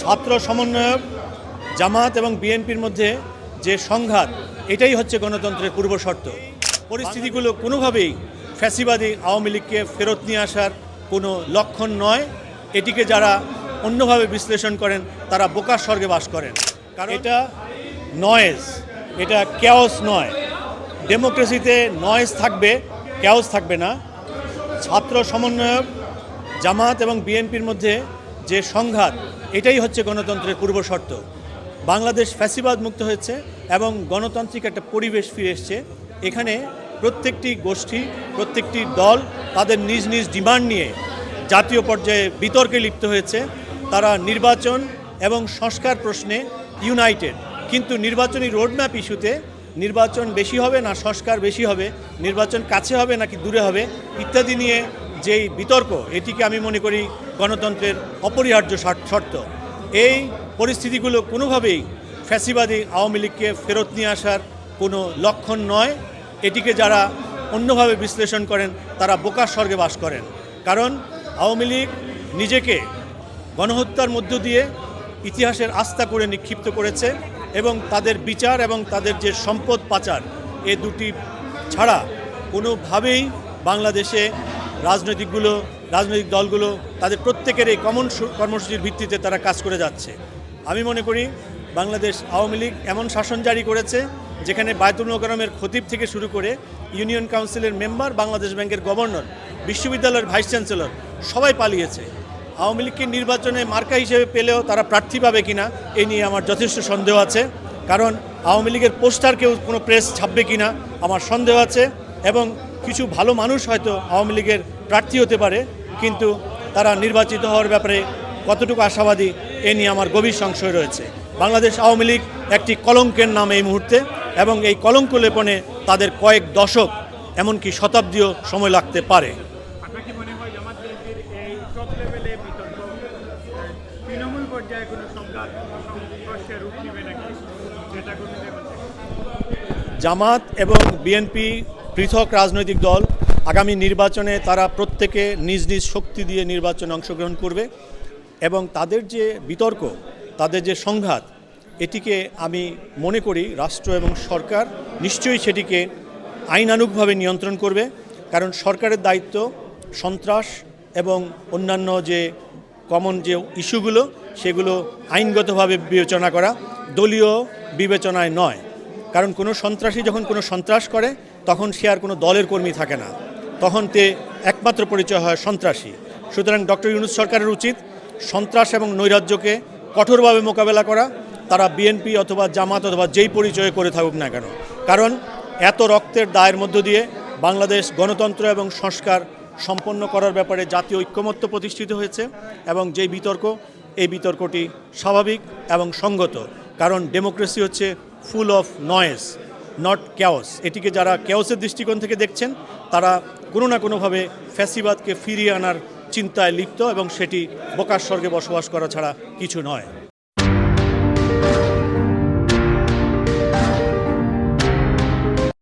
ছাত্র সমন্বয়ক, জামাত এবং বিএনপির মধ্যে যে সংঘাত, এটাই হচ্ছে গণতন্ত্রের পূর্বশর্ত পরিস্থিতিগুলো কোনোভাবেই ফ্যাসিবাদী আওয়ামী লীগকে ফেরত নিয়ে আসার কোনো লক্ষণ নয়। এটিকে যারা অন্যভাবে বিশ্লেষণ করেন, তারা বোকার স্বর্গে বাস করেন। কারণ এটা নয়েজ এটা ক্যাওস নয়। ডেমোক্রেসিতে নয়েজ থাকবে ক্যাওস থাকবে না। ছাত্র সমন্বয়ক, জামাত এবং বিএনপির মধ্যে যে সংঘাত, এটাই হচ্ছে গণতন্ত্রের পূর্বশর্ত বাংলাদেশ ফ্যাসিবাদ মুক্ত হয়েছে এবং গণতান্ত্রিক একটা পরিবেশ ফিরে এসছে। এখানে প্রত্যেকটি গোষ্ঠী, প্রত্যেকটি দল তাদের নিজ নিজ ডিমান্ড নিয়ে জাতীয় পর্যায়ে বিতর্কে লিপ্ত হয়েছে। তারা নির্বাচন এবং সংস্কার প্রশ্নে ইউনাইটেড কিন্তু নির্বাচনী রোডম্যাপ ইস্যুতে নির্বাচন বেশি হবে না সংস্কার বেশি হবে, নির্বাচন কাছে হবে নাকি দূরে হবে, ইত্যাদি নিয়ে যেই বিতর্ক, এটিকে আমি মনে করি গণতন্ত্রের অপরিহার্য শর্ত। এই পরিস্থিতিগুলো কোনোভাবেই ফ্যাসিবাদী আওয়ামী লীগকে ফেরত নিয়ে আসার কোনো লক্ষণ নয়। এটিকে যারা অন্যভাবে বিশ্লেষণ করেন, তারা বোকার স্বর্গে বাস করেন। কারণ আওয়ামী লীগ নিজেকে গণহত্যার মধ্য দিয়ে ইতিহাসের আস্থা করে নিক্ষিপ্ত করেছে এবং তাদের বিচার এবং তাদের যে সম্পদ পাচার, এ দুটি ছাড়া কোনোভাবেই বাংলাদেশে রাজনৈতিকগুলো, রাজনৈতিক দলগুলো, তাদের প্রত্যেকের এই কমন কর্মসূচির ভিত্তিতে তারা কাজ করে যাচ্ছে। আমি মনে করি বাংলাদেশ আওয়ামী লীগ এমন শাসন জারি করেছে, যেখানে বায়তুল মোকারমের খতিব থেকে শুরু করে ইউনিয়ন কাউন্সিলের মেম্বার, বাংলাদেশ ব্যাংকের গভর্নর, বিশ্ববিদ্যালয়ের ভাইস চ্যান্সেলর, সবাই পালিয়েছে। আওয়ামী লীগকে নির্বাচনে মার্কা হিসেবে পেলেও তারা প্রার্থী পাবে কিনা এই নিয়ে আমার যথেষ্ট সন্দেহ আছে। কারণ আওয়ামী লীগের পোস্টার কেউ কোনো প্রেস ছাপবে কিনা, আমার সন্দেহ আছে। এবং কিছু ভালো মানুষ হয়তো আওয়ামী লীগের প্রার্থী হতে পারে কিন্তু তারা নির্বাচিত হওয়ার ব্যাপারে কতটুকু আশাবাদী এ নিয়ে আমার গভীর সংশয় রয়েছে। বাংলাদেশ আওয়ামী লীগ একটি কলঙ্কের নাম এই মুহূর্তে এবং এই কলঙ্ক লেপনে তাদের কয়েক দশক এমনকি শতাব্দীও সময় লাগতে পারে। জামাত এবং বিএনপি পৃথক রাজনৈতিক দল আগামী নির্বাচনে তারা প্রত্যেকে নিজ নিজ শক্তি দিয়ে নির্বাচনে অংশগ্রহণ করবে এবং তাদের যে বিতর্ক, তাদের যে সংঘাত, এটিকে আমি মনে করি রাষ্ট্র এবং সরকার নিশ্চয়ই সেটিকে আইনানুগভাবে নিয়ন্ত্রণ করবে। কারণ সরকারের দায়িত্ব সন্ত্রাস এবং অন্যান্য যে কমন যে ইস্যুগুলো, সেগুলো আইনগতভাবে বিবেচনা করা দলীয় বিবেচনায় নয়। কারণ কোনো সন্ত্রাসী যখন কোনো সন্ত্রাস করে তখন সে আর কোনো দলের কর্মী থাকে না। তখন তে একমাত্র পরিচয় হয় সন্ত্রাসী। সুতরাং ডক্টর ইউনুস সরকারের উচিত সন্ত্রাস এবং নৈরাজ্যকে কঠোরভাবে মোকাবেলা করা। তারা বিএনপি অথবা জামাত অথবা যেই পরিচয়ে করে থাকুক না কেন। কারণ এত রক্তের দায়ের মধ্য দিয়ে বাংলাদেশ গণতন্ত্র এবং সংস্কার সম্পন্ন করার ব্যাপারে জাতীয় ঐক্যমত্য প্রতিষ্ঠিত হয়েছে এবং যেই বিতর্ক, এই বিতর্কটি স্বাভাবিক এবং সঙ্গত। কারণ ডেমোক্রেসি হচ্ছে full of noise not chaos এটিকে যারা ক্যাওসের দৃষ্টিকোণ থেকে দেখছেন, তারা কোনো না কোনোভাবে ফ্যাসিবাদকে ফিরিয়ে আনার চিন্তায় লিপ্ত এবং সেটি বোকার স্বর্গে বসবাস করা ছাড়া কিছু নয়।